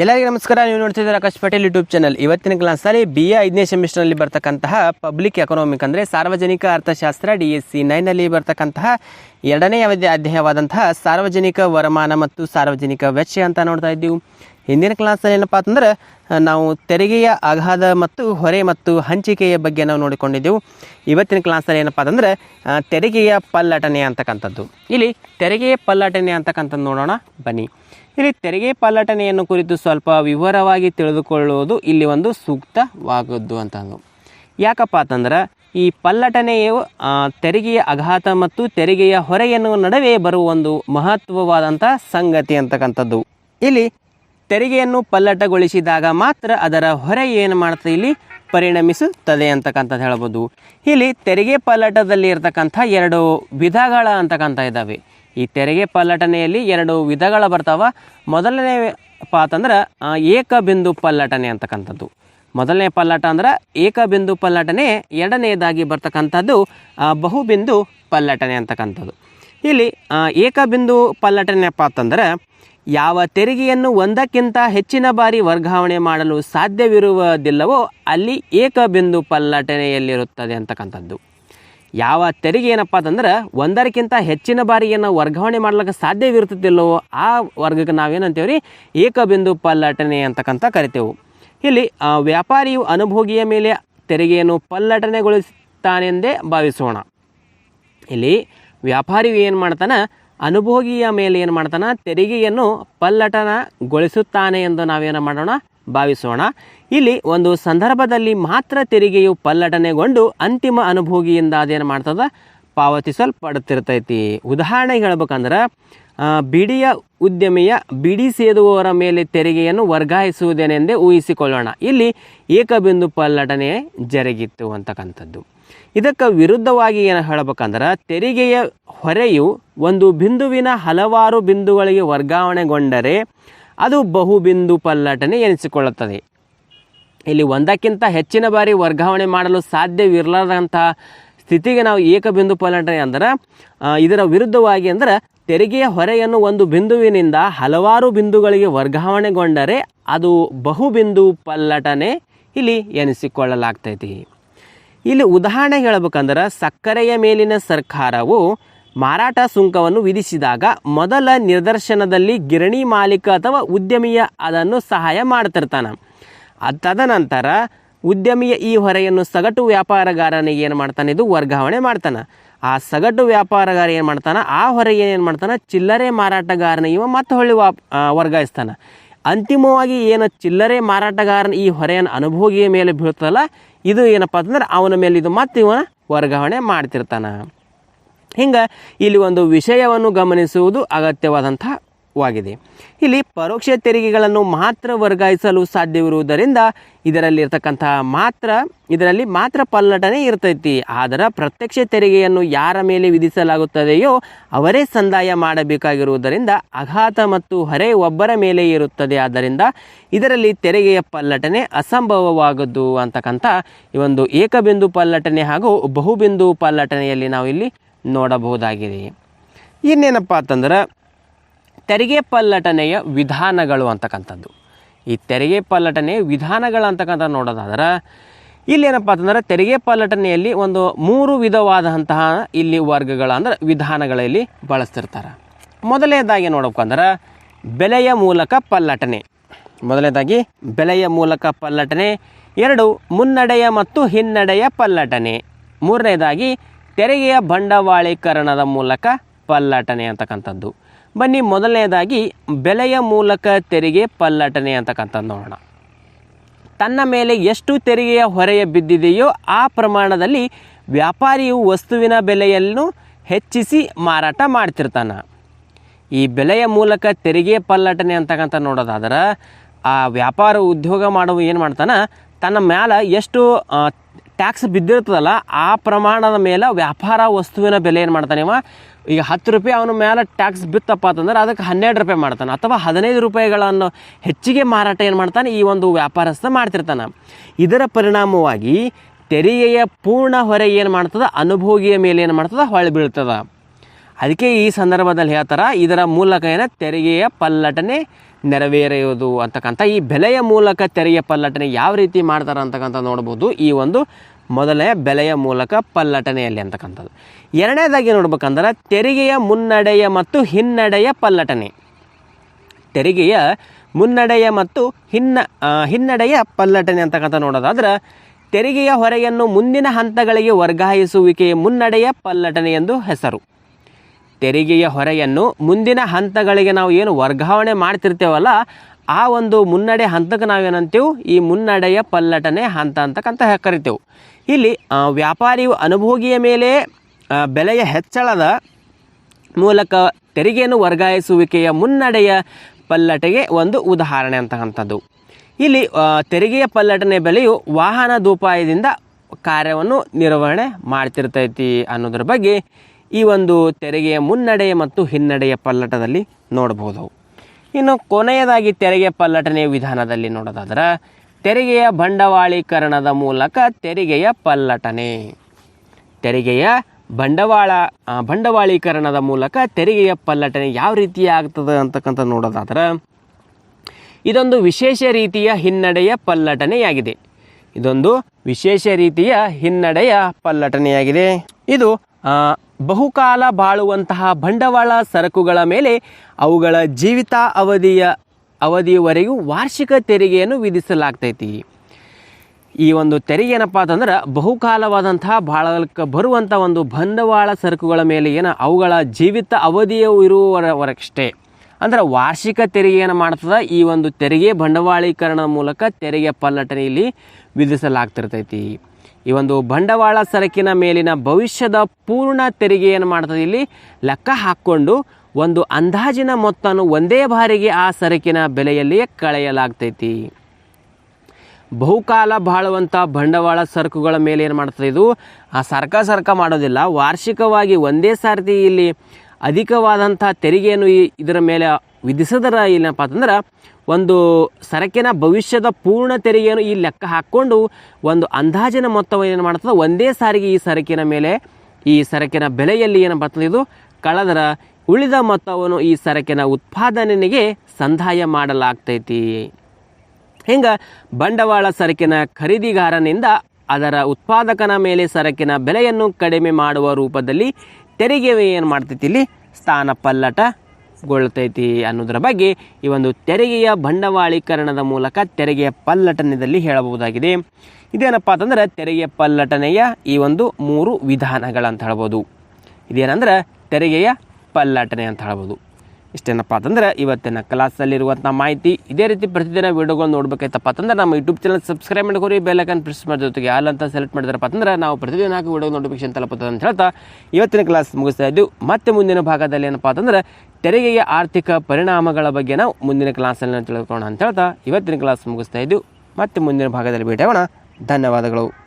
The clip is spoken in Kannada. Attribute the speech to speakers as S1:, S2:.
S1: ಎಲ್ಲರಿಗೂ ನಮಸ್ಕಾರ. ನೀವು ನೋಡ್ತಿದ್ದೀರಾ ಆಕಾಶ್ ಪಟೇಲ್ ಯೂಟ್ಯೂಬ್ ಚಾನಲ್ ಇವತ್ತಿನ ಕ್ಲಾಸಲ್ಲಿ ಬಿ ಎ ಐದನೇ ಸೆಮಿಸ್ಟರ್ನಲ್ಲಿ ಬರ್ತಕ್ಕಂತಹ ಪಬ್ಲಿಕ್ ಎಕನಾಮಿಕ್ ಅಂದರೆ ಸಾರ್ವಜನಿಕ ಅರ್ಥಶಾಸ್ತ್ರ ಡಿ ಎಸ್ ಸಿ ನೈನಲ್ಲಿ ಬರ್ತಕ್ಕಂತಹ ಎರಡನೇ ಅಧ್ಯಾಯವಾದಂತಹ ಸಾರ್ವಜನಿಕ ವರಮಾನ ಮತ್ತು ಸಾರ್ವಜನಿಕ ವೆಚ್ಚ ಅಂತ ನೋಡ್ತಾ ಇದ್ದೀವಿ. ಹಿಂದಿನ ಕ್ಲಾಸಲ್ಲಿ ಏನಪ್ಪ ಅಂತಂದ್ರೆ ನಾವು ತೆರಿಗೆಯ ಅಗಾಧ ಮತ್ತು ಹೊರೆ ಮತ್ತು ಹಂಚಿಕೆಯ ಬಗ್ಗೆ ನಾವು ನೋಡಿಕೊಂಡಿದ್ದೆವು. ಇವತ್ತಿನ ಕ್ಲಾಸಲ್ಲಿ ಏನಪ್ಪ ಅಂತಂದ್ರೆ ತೆರಿಗೆಯ ಪಲ್ಲಟನೆ ಅಂತಕ್ಕಂಥದ್ದು. ಇಲ್ಲಿ ತೆರಿಗೆಯ ಪಲ್ಲಟನೆ ಅಂತಕ್ಕಂಥದ್ದು ನೋಡೋಣ. ಬನ್ನಿ. ಇಲ್ಲಿ ತೆರಿಗೆ ಪಲ್ಲಟನೆಯನ್ನು ಕುರಿತು ಸ್ವಲ್ಪ ವಿವರವಾಗಿ ತಿಳಿದುಕೊಳ್ಳುವುದು ಇಲ್ಲಿ ಒಂದು ಸೂಕ್ತವಾಗದ್ದು ಅಂತಂದು. ಯಾಕಪ್ಪ ಅಂತಂದ್ರೆ, ಈ ಪಲ್ಲಟನೆಯು ತೆರಿಗೆಯ ಅಘಾತ ಮತ್ತು ತೆರಿಗೆಯ ಹೊರೆಯನ್ನು ನಡುವೆ ಬರುವ ಒಂದು ಮಹತ್ವವಾದಂಥ ಸಂಗತಿ ಅಂತಕ್ಕಂಥದ್ದು. ಇಲ್ಲಿ ತೆರಿಗೆಯನ್ನು ಪಲ್ಲಟಗೊಳಿಸಿದಾಗ ಮಾತ್ರ ಅದರ ಹೊರೆ ಏನು ಮಾಡ್ತದೆ ಇಲ್ಲಿ? ಪರಿಣಮಿಸುತ್ತದೆ ಅಂತಕ್ಕಂಥದ್ದು ಹೇಳ್ಬೋದು. ಇಲ್ಲಿ ತೆರಿಗೆ ಪಲ್ಲಟದಲ್ಲಿ ಇರತಕ್ಕಂಥ ಎರಡು ವಿಧಗಳ ಅಂತಕ್ಕಂಥ ಇದ್ದಾವೆ ಈ ತೆರಿಗೆ ಪಲ್ಲಟನೆಯಲ್ಲಿ ಎರಡು ವಿಧಗಳ ಬರ್ತಾವ. ಮೊದಲನೇ ಪಾತ್ ಅಂದ್ರೆ ಏಕ ಬಿಂದು ಪಲ್ಲಟನೆ ಅಂತಕ್ಕಂಥದ್ದು. ಮೊದಲನೇ ಪಲ್ಲಟ ಅಂದ್ರೆ ಏಕ ಬಿಂದು ಪಲ್ಲಟನೆ ಎರಡನೆಯದಾಗಿ ಬರ್ತಕ್ಕಂಥದ್ದು ಬಹುಬಿಂದು ಪಲ್ಲಟನೆ ಅಂತಕ್ಕಂಥದ್ದು. ಇಲ್ಲಿ ಆ, ಏಕ ಬಿಂದು ಪಲ್ಲಟನೆಯಪ್ಪ ಅಂತಂದ್ರೆ ಯಾವ ತೆರಿಗೆಯನ್ನು ಒಂದಕ್ಕಿಂತ ಹೆಚ್ಚಿನ ಬಾರಿ ವರ್ಗಾವಣೆ ಮಾಡಲು ಸಾಧ್ಯವಿರುವುದಿಲ್ಲವೋ ಅಲ್ಲಿ ಏಕ ಬಿಂದು ಪಲ್ಲಟನೆಯಲ್ಲಿರುತ್ತದೆ ಅಂತಕ್ಕಂಥದ್ದು. ಯಾವ ತೆರಿಗೆ ಏನಪ್ಪ ಅಂತಂದ್ರೆ ಒಂದರಕ್ಕಿಂತ ಹೆಚ್ಚಿನ ಬಾರಿ ಏನು ವರ್ಗಾವಣೆ ಮಾಡ್ಲಿಕ್ಕೆ ಸಾಧ್ಯವಿರುತ್ತಿಲ್ಲವೋ ಆ ವರ್ಗಕ್ಕೆ ನಾವೇನಂತೇವೆ ರೀ ಏಕಬಿಂದು ಪಲ್ಲಟನೆ ಅಂತಕ್ಕಂಥ ಕರಿತೇವೆ. ಇಲ್ಲಿ ವ್ಯಾಪಾರಿಯು ಅನುಭೋಗಿಯ ಮೇಲೆ ತೆರಿಗೆಯನ್ನು ಪಲ್ಲಟನೆಗೊಳಿಸುತ್ತಾನೆಂದೇ ಭಾವಿಸೋಣ. ಇಲ್ಲಿ, ವ್ಯಾಪಾರಿಯು ಏನು ಮಾಡ್ತಾನೆ? ಅನುಭೋಗಿಯ ಮೇಲೆ ಏನು ಮಾಡ್ತಾನೆ? ತೆರಿಗೆಯನ್ನು ಪಲ್ಲಟನಗೊಳಿಸುತ್ತಾನೆ ಎಂದು ನಾವೇನು ಮಾಡೋಣ? ಭಾವಿಸೋಣ. ಇಲ್ಲಿ ಒಂದು ಸಂದರ್ಭದಲ್ಲಿ ಮಾತ್ರ ತೆರಿಗೆಯು ಪಲ್ಲಟನೆಗೊಂಡು ಅಂತಿಮ ಅನುಭೋಗಿಯಿಂದ ಅದೇನು ಮಾಡ್ತದ? ಪಾವತಿಸಲ್ಪಡ್ತಿರ್ತೈತಿ ಉದಾಹರಣೆಗೆ ಹೇಳ್ಬೇಕಂದ್ರೆ ಬಿಡಿಯ ಉದ್ಯಮಿಯ ಬಿಡಿ ಸೇದುವವರ ಮೇಲೆ ತೆರಿಗೆಯನ್ನು ವರ್ಗಾಯಿಸುವುದೇನೆಂದೇ ಊಹಿಸಿಕೊಳ್ಳೋಣ. ಇಲ್ಲಿ ಏಕಬಿಂದು ಪಲ್ಲಟನೆ ಜರುಗಿತ್ತು ಅಂತಕ್ಕಂಥದ್ದು. ಇದಕ್ಕೆ ವಿರುದ್ಧವಾಗಿ ಏನು ಹೇಳ್ಬೇಕಂದ್ರೆ, ತೆರಿಗೆಯ ಹೊರೆಯು ಒಂದು ಬಿಂದುವಿನ ಹಲವಾರು ಬಿಂದುಗಳಿಗೆ ವರ್ಗಾವಣೆಗೊಂಡರೆ ಅದು ಬಹುಬಿಂದು ಪಲ್ಲಟನೆ ಎನಿಸಿಕೊಳ್ಳುತ್ತದೆ. ಇಲ್ಲಿ ಒಂದಕ್ಕಿಂತ ಹೆಚ್ಚಿನ ಬಾರಿ ವರ್ಗಾವಣೆ ಮಾಡಲು ಸಾಧ್ಯವಿರಲಾರದಂತಹ ಸ್ಥಿತಿಗೆ ನಾವು ಏಕಬಿಂದು ಪಲ್ಲಟನೆ ಅಂದ್ರೆ ಇದರ ವಿರುದ್ಧವಾಗಿ ಅಂದ್ರೆ, ತೆರಿಗೆಯ ಹೊರೆಯನ್ನು ಒಂದು ಬಿಂದುವಿನಿಂದ ಹಲವಾರು ಬಿಂದುಗಳಿಗೆ ವರ್ಗಾವಣೆಗೊಂಡರೆ ಅದು ಬಹುಬಿಂದು ಪಲ್ಲಟನೆ ಇಲ್ಲಿ ಎನಿಸಿಕೊಳ್ಳಲಾಗ್ತೈತಿ. ಇಲ್ಲಿ ಉದಾಹರಣೆ ಹೇಳ್ಬೇಕಂದ್ರೆ, ಸಕ್ಕರೆಯ ಮೇಲಿನ ಸರ್ಕಾರವು ಮಾರಾಟ ಸುಂಕವನ್ನು ವಿಧಿಸಿದಾಗ ಮೊದಲ ನಿದರ್ಶನದಲ್ಲಿ ಗಿರಣಿ ಮಾಲೀಕ ಅಥವಾ ಉದ್ಯಮಿಯ ಅದನ್ನು ಸಹಾಯ ಮಾಡ್ತಿರ್ತಾನೆ. ತದನಂತರ ಉದ್ಯಮಿಯ ಈ ಹೊರೆಯನ್ನು ಸಗಟು ವ್ಯಾಪಾರಗಾರನಿಗೆ ಏನು ಮಾಡ್ತಾನೆ? ಇದು ವರ್ಗಾವಣೆ ಮಾಡ್ತಾನೆ. ಆ ಸಗಟು ವ್ಯಾಪಾರಗಾರ ಏನು ಮಾಡ್ತಾನೆ? ಆ ಹೊರೆಗೆ ಏನು ಮಾಡ್ತಾನೆ? ಚಿಲ್ಲರೆ ಮಾರಾಟಗಾರನ ಇವ ಮತ್ತೆ ಹೊಳ್ಳಿ ಆ, ವರ್ಗಾಯಿಸ್ತಾನೆ. ಅಂತಿಮವಾಗಿ ಏನು ಚಿಲ್ಲರೆ ಮಾರಾಟಗಾರನ ಈ ಹೊರೆಯನ್ನು ಅನುಭೋಗಿಯ ಮೇಲೆ ಬೀಳ್ತದಲ್ಲ ಇದು ಏನಪ್ಪ ಅಂತಂದ್ರೆ ಅವನ ಮೇಲೆ ಇದು ಮತ್ತೆ ಇವನ ವರ್ಗಾವಣೆ ಮಾಡ್ತಿರ್ತಾನೆ. ಹಿಂಗೆ ಇಲ್ಲಿ ಒಂದು ವಿಷಯವನ್ನು ಗಮನಿಸುವುದು ಅಗತ್ಯವಾದಂಥ ವಾಗಿದೆ ಇಲ್ಲಿ ಪರೋಕ್ಷ ತೆರಿಗೆಗಳನ್ನು ಮಾತ್ರ ವರ್ಗಾಯಿಸಲು ಸಾಧ್ಯವಿರುವುದರಿಂದ ಇದರಲ್ಲಿರ್ತಕ್ಕಂತಹ ಮಾತ್ರ, ಇದರಲ್ಲಿ ಮಾತ್ರ ಪಲ್ಲಟನೆ ಇರ್ತೈತಿ. ಆದರೆ ಪ್ರತ್ಯಕ್ಷ ತೆರಿಗೆಯನ್ನು ಯಾರ ಮೇಲೆ ವಿಧಿಸಲಾಗುತ್ತದೆಯೋ ಅವರೇ ಸಂದಾಯ ಮಾಡಬೇಕಾಗಿರುವುದರಿಂದ ಅಘಾತ ಮತ್ತು ಹೊರೆ ಒಬ್ಬರ ಮೇಲೆ ಇರುತ್ತದೆ. ಆದ್ದರಿಂದ ಇದರಲ್ಲಿ ತೆರಿಗೆಯ ಪಲ್ಲಟನೆ ಅಸಂಭವವಾಗದ್ದು ಅಂತಕ್ಕಂಥ ಈ ಒಂದು ಏಕಬಿಂದು ಪಲ್ಲಟನೆ ಹಾಗೂ ಬಹುಬಿಂದು ಪಲ್ಲಟನೆಯಲ್ಲಿ ನಾವು ಇಲ್ಲಿ ನೋಡಬಹುದಾಗಿದೆ. ಇನ್ನೇನಪ್ಪ ಅಂತಂದ್ರೆ, ತೆರಿಗೆ ಪಲ್ಲಟನೆಯ ವಿಧಾನಗಳು ಅಂತಕ್ಕಂಥದ್ದು. ಈ ತೆರಿಗೆ ಪಲ್ಲಟನೆಯ ವಿಧಾನಗಳು ಅಂತಕ್ಕಂಥ ನೋಡೋದಾದ್ರೆ ಇಲ್ಲಿ ಏನಪ್ಪ ಅಂತಂದ್ರೆ, ತೆರಿಗೆ ಪಲ್ಲಟನೆಯಲ್ಲಿ ಒಂದು ಮೂರು ವಿಧವಾದಂತಹ ಇಲ್ಲಿ ವರ್ಗಗಳ ಅಂದ್ರೆ ವಿಧಾನಗಳಲ್ಲಿ ಬಳಸ್ತಿರ್ತಾರೆ. ಮೊದಲನೇದಾಗಿ ನೋಡಬೇಕಂದ್ರೆ ಬೆಲೆಯ ಮೂಲಕ ಪಲ್ಲಟನೆ. ಮೊದಲನೇದಾಗಿ, ಬೆಲೆಯ ಮೂಲಕ ಪಲ್ಲಟನೆ. ಎರಡು, ಮುನ್ನಡೆಯ ಮತ್ತು ಹಿನ್ನಡೆಯ ಪಲ್ಲಟನೆ. ಮೂರನೇದಾಗಿ ತೆರಿಗೆಯ ಬಂಡವಾಳೀಕರಣದ ಮೂಲಕ ಪಲ್ಲಟನೆ ಅಂತಕ್ಕಂಥದ್ದು. ಬನ್ನಿ ಮೊದಲನೇದಾಗಿ ಬೆಲೆಯ ಮೂಲಕ ತೆರಿಗೆ ಪಲ್ಲಟನೆ ಅಂತಕ್ಕಂಥದ್ದು ನೋಡೋಣ. ತನ್ನ ಮೇಲೆ ಎಷ್ಟು ತೆರಿಗೆಯ ಹೊರೆಯ ಬಿದ್ದಿದೆಯೋ ಆ ಪ್ರಮಾಣದಲ್ಲಿ ವ್ಯಾಪಾರಿಯು ವಸ್ತುವಿನ ಬೆಲೆಯನ್ನು ಹೆಚ್ಚಿಸಿ ಮಾರಾಟ ಮಾಡ್ತಿರ್ತಾನೆ. ಈ ಬೆಲೆಯ ಮೂಲಕ ತೆರಿಗೆ ಪಲ್ಲಟನೆ ಅಂತಕ್ಕಂಥ ನೋಡೋದಾದ್ರೆ, ಆ ವ್ಯಾಪಾರ ಉದ್ಯೋಗ ಮಾಡುವ ಏನು ಮಾಡ್ತಾನೆ, ತನ್ನ ಮ್ಯಾಲ ಎಷ್ಟು ಟ್ಯಾಕ್ಸ್ ಬಿದ್ದಿರ್ತದಲ್ಲ, ಆ ಪ್ರಮಾಣದ ಮೇಲೆ ವ್ಯಾಪಾರ ವಸ್ತುವಿನ ಬೆಲೆ ಏನು ಮಾಡ್ತಾನೆ ಇವ? ಈಗ ಹತ್ತು ರೂಪಾಯಿ ಅವನ ಮೇಲೆ ಟ್ಯಾಕ್ಸ್ ಬಿತ್ತಪ್ಪ ಅಂತಂದ್ರೆ ಅದಕ್ಕೆ ಹನ್ನೆರಡು ರೂಪಾಯಿ ಮಾಡ್ತಾನೆ. ಅಥವಾ ಹದಿನೈದು ರೂಪಾಯಿಗಳನ್ನು ಹೆಚ್ಚಿಗೆ ಮಾರಾಟ ಏನು ಮಾಡ್ತಾನೆ? ಈ ಒಂದು ವ್ಯಾಪಾರಸ್ಥ ಮಾಡ್ತಿರ್ತಾನೆ. ಇದರ ಪರಿಣಾಮವಾಗಿ ತೆರಿಗೆಯ ಪೂರ್ಣ ಹೊರೆ ಏನು ಮಾಡ್ತದೆ? ಅನುಭೋಗಿಯ ಮೇಲೆ ಏನು ಮಾಡ್ತದೆ? ಹೊಳೆ ಬೀಳ್ತದೆ. ಅದಕ್ಕೆ ಈ ಸಂದರ್ಭದಲ್ಲಿ ಹೇಳ್ತಾರೆ, ಇದರ ಮೂಲಕ ಏನ? ತೆರಿಗೆಯ ಪಲ್ಲಟನೆ ನೆರವೇರುವುದು ಅಂತಕ್ಕಂಥ ಈ ಬೆಲೆಯ ಮೂಲಕ ತೆರಿಗೆ ಪಲ್ಲಟನೆ ಯಾವ ರೀತಿ ಮಾಡ್ತಾರೆ ಅಂತಕ್ಕಂಥ ನೋಡ್ಬೋದು ಈ ಒಂದು ಮೊದಲನೇ ಬೆಲೆಯ ಮೂಲಕ ಪಲ್ಲಟನೆಯಲ್ಲಿ ಅಂತಕ್ಕಂಥದ್ದು. ಎರಡನೇದಾಗಿ ನೋಡ್ಬೇಕಂದ್ರೆ ತೆರಿಗೆಯ ಮುನ್ನಡೆಯ ಮತ್ತು ಹಿನ್ನಡೆಯ ಪಲ್ಲಟನೆ. ತೆರಿಗೆಯ ಮುನ್ನಡೆಯ ಮತ್ತು ಹಿನ್ನ ಹಿನ್ನಡೆಯ ಪಲ್ಲಟನೆ ಅಂತಕ್ಕಂಥ ನೋಡೋದಾದ್ರೆ ತೆರಿಗೆಯ ಹೊರೆಯನ್ನು ಮುಂದಿನ ಹಂತಗಳಿಗೆ ವರ್ಗಾಯಿಸುವಿಕೆಯ ಮುನ್ನಡೆಯ ಪಲ್ಲಟನೆ ಎಂದು ಹೆಸರು. ತೆರಿಗೆಯ ಹೊರೆಯನ್ನು ಮುಂದಿನ ಹಂತಗಳಿಗೆ ನಾವು ಏನು ವರ್ಗಾವಣೆ ಮಾಡ್ತಿರ್ತೇವಲ್ಲ, ಆ ಒಂದು ಮುನ್ನಡೆ ಹಂತಕ್ಕೆ ನಾವೇನಂತೀವಿ? ಈ ಮುನ್ನಡೆಯ ಪಲ್ಲಟನೆ ಹಂತ ಅಂತಕ್ಕಂತ ಕರಿತೇವೆ. ಇಲ್ಲಿ ವ್ಯಾಪಾರಿಯು ಅನುಭೋಗಿಯ ಮೇಲೆ ಬೆಲೆಯ ಹೆಚ್ಚಳದ ಮೂಲಕ ತೆರಿಗೆಯನ್ನು ವರ್ಗಾಯಿಸುವಿಕೆಯ ಮುನ್ನಡೆಯ ಪಲ್ಲಟೆಗೆ ಒಂದು ಉದಾಹರಣೆ ಅಂತಕ್ಕಂಥದ್ದು. ಇಲ್ಲಿ ತೆರಿಗೆಯ ಪಲ್ಲಟನೆ ಬೆಲೆಯು ವಾಹನ ದುಪಾಯದಿಂದ ಕಾರ್ಯವನ್ನು ನಿರ್ವಹಣೆ ಮಾಡ್ತಿರ್ತೈತಿ ಅನ್ನೋದ್ರ ಬಗ್ಗೆ ಈ ಒಂದು ತೆರಿಗೆಯ ಮುನ್ನಡೆಯ ಮತ್ತು ಹಿನ್ನಡೆಯ ಪಲ್ಲಟದಲ್ಲಿ ನೋಡಬಹುದು. ಇನ್ನು ಕೊನೆಯದಾಗಿ ತೆರಿಗೆ ಪಲ್ಲಟನೆಯ ವಿಧಾನದಲ್ಲಿ ನೋಡೋದಾದ್ರೆ, ತೆರಿಗೆಯ ಬಂಡವಾಳೀಕರಣದ ಮೂಲಕ ತೆರಿಗೆಯ ಪಲ್ಲಟನೆ. ತೆರಿಗೆಯ ಬಂಡವಾಳ ಬಂಡವಾಳೀಕರಣದ ಮೂಲಕ ತೆರಿಗೆಯ ಪಲ್ಲಟನೆ ಯಾವ ರೀತಿ ಆಗ್ತದೆ ಅಂತಕ್ಕಂಥ ನೋಡೋದಾದ್ರೆ, ಇದೊಂದು ವಿಶೇಷ ರೀತಿಯ ಹಿನ್ನಡೆಯ ಪಲ್ಲಟನೆಯಾಗಿದೆ. ಇದೊಂದು ವಿಶೇಷ ರೀತಿಯ ಹಿನ್ನಡೆಯ ಪಲ್ಲಟನೆಯಾಗಿದೆ. ಇದು ಬಹುಕಾಲ ಬಾಳುವಂತಹ ಬಂಡವಾಳ ಸರಕುಗಳ ಮೇಲೆ ಅವುಗಳ ಜೀವಿತ ಅವಧಿಯ ಅವಧಿಯವರೆಗೂ ವಾರ್ಷಿಕ ತೆರಿಗೆಯನ್ನು ವಿಧಿಸಲಾಗ್ತೈತಿ. ಈ ಒಂದು ತೆರಿಗೆ ಏನಪ್ಪ ಅಂತಂದ್ರೆ ಬಹುಕಾಲವಾದಂತಹ ಬಾಳಕ ಬರುವಂಥ ಒಂದು ಬಂಡವಾಳ ಸರಕುಗಳ ಮೇಲೆ ಏನು ಅವುಗಳ ಜೀವಿತ ಅವಧಿಯ ಇರುವವರಷ್ಟೇ ಅಂದ್ರೆ ವಾರ್ಷಿಕ ತೆರಿಗೆಯನ್ನು ಮಾಡ್ತದೆ? ಈ ಒಂದು ತೆರಿಗೆ ಬಂಡವಾಳೀಕರಣ ಮೂಲಕ ತೆರಿಗೆ ಪಲ್ಲಟನೆಯಲ್ಲಿ ವಿಧಿಸಲಾಗ್ತಿರ್ತೈತಿ. ಈ ಒಂದು ಬಂಡವಾಳ ಸರಕಿನ ಮೇಲಿನ ಭವಿಷ್ಯದ ಪೂರ್ಣ ತೆರಿಗೆಯನ್ನು ಮಾಡ್ತದೆ ಇಲ್ಲಿ? ಲೆಕ್ಕ ಹಾಕ್ಕೊಂಡು ಒಂದು ಅಂದಾಜಿನ ಮೊತ್ತವನ್ನು ಒಂದೇ ಬಾರಿಗೆ ಆ ಸರಕಿನ ಬೆಲೆಯಲ್ಲಿಯೇ ಕಳೆಯಲಾಗ್ತೈತಿ. ಬಹುಕಾಲ ಬಾಳುವಂಥ ಬಂಡವಾಳ ಸರಕುಗಳ ಮೇಲೆ ಏನು ಮಾಡ್ತದೆ ಇದು? ಆ ಸರ್ಕ ಸರ್ಕ ಮಾಡೋದಿಲ್ಲ. ವಾರ್ಷಿಕವಾಗಿ ಒಂದೇ ಸಾರ್ತಿ ಇಲ್ಲಿ ಅಧಿಕವಾದಂಥ ತೆರಿಗೆಯನ್ನು ಇದರ ಮೇಲೆ ವಿಧಿಸಿದ್ರೆ ಏನಪ್ಪ ಅಂತಂದ್ರೆ ಒಂದು ಸರಕಿನ ಭವಿಷ್ಯದ ಪೂರ್ಣ ತೆರಿಗೆಯನ್ನು ಈ ಲೆಕ್ಕ ಹಾಕ್ಕೊಂಡು ಒಂದು ಅಂದಾಜಿನ ಮೊತ್ತವನ್ನು ಏನು ಮಾಡ್ತದೆ? ಒಂದೇ ಸಾರಿಗೆ ಈ ಸರಕಿನ ಮೇಲೆ, ಈ ಸರಕಿನ ಬೆಲೆಯಲ್ಲಿ ಏನು ಬರ್ತದೆ ಇದು? ಕಳೆದರ ಉಳಿದ ಮೊತ್ತವನ್ನು ಈ ಸರಕಿನ ಉತ್ಪಾದನೆಗೆ ಸಂದಾಯ ಮಾಡಲಾಗ್ತೈತಿ. ಹಿಂಗೆ ಬಂಡವಾಳ ಸರಕಿನ ಖರೀದಿಗಾರನಿಂದ ಅದರ ಉತ್ಪಾದಕನ ಮೇಲೆ ಸರಕಿನ ಬೆಲೆಯನ್ನು ಕಡಿಮೆ ಮಾಡುವ ರೂಪದಲ್ಲಿ ತೆರಿಗೆ ಏನು ಮಾಡ್ತೈತಿ ಇಲ್ಲಿ? ಸ್ಥಾನ ಪಲ್ಲಟಗೊಳ್ತೈತಿ ಅನ್ನೋದರ ಬಗ್ಗೆ ಈ ಒಂದು ತೆರಿಗೆಯ ಬಂಡವಾಳೀಕರಣದ ಮೂಲಕ ತೆರಿಗೆಯ ಪಲ್ಲಟನದಲ್ಲಿ ಹೇಳಬಹುದಾಗಿದೆ. ಇದೇನಪ್ಪ ಅಂತಂದ್ರೆ ತೆರಿಗೆ ಪಲ್ಲಟನೆಯ ಈ ಒಂದು ಮೂರು ವಿಧಾನಗಳಂತ ಹೇಳ್ಬೋದು. ಇದೇನಂದ್ರೆ ತೆರಿಗೆಯ ಪಲ್ಲಟನೆ ಅಂತ ಹೇಳ್ಬೋದು. ಇಷ್ಟೇನಪ್ಪ ಅಂತಂದ್ರೆ ಇವತ್ತಿನ ಕ್ಲಾಸಲ್ಲಿರುವಂಥ ಮಾಹಿತಿ ಇದೇ ರೀತಿ ಪ್ರತಿದಿನ ವಿಡಿಯೋಗಳು ನೋಡಬೇಕಾಯ್ತಪ್ಪ ಅಂತಂದ್ರೆ ನಮ್ಮ ಯೂಟ್ಯೂಬ್ ಚಾನಲ್ ಸಬ್ಸ್ಕ್ರೈಬ್ ಮಾಡ್ಕೊರಿ ಬೆಲ್ಲಕನ್ ಪ್ರೆಸ್ ಮಾಡಿದ ಜೊತೆಗೆ ಆಲ್ ಅಂತ ಸೆಲೆಕ್ಟ್ ಮಾಡಿದ್ರಪ್ಪ ಅಂದ್ರೆ ನಾವು ಪ್ರತಿದಿನ ಹಾಕಿ ವಿಡಿಯೋ ನೋಟಿಫಿಕೇಶನ್ ತಲುಪುತ್ತದೆ ಅಂತ ಹೇಳ್ತಾ ಇವತ್ತಿನ ಕ್ಲಾಸ್ ಮುಗಿಸ್ತಾ ಇದ್ದು ಮತ್ತೆ ಮುಂದಿನ ಭಾಗದಲ್ಲಿ ಏನಪ್ಪ ಅಂತಂದ್ರೆ ತೆರಿಗೆಯ ಆರ್ಥಿಕ ಪರಿಣಾಮಗಳ ಬಗ್ಗೆ ನಾವು ಮುಂದಿನ ಕ್ಲಾಸಲ್ಲಿ ತಿಳಿದುಕೊಳ್ಳೋಣ ಅಂತ ಹೇಳ್ತಾ ಇವತ್ತಿನ ಕ್ಲಾಸ್ ಮುಗಿಸ್ತಾ ಇದ್ದು ಮತ್ತೆ ಮುಂದಿನ ಭಾಗದಲ್ಲಿ ಭೇಟಿಯಾಗೋಣ. ಧನ್ಯವಾದಗಳು.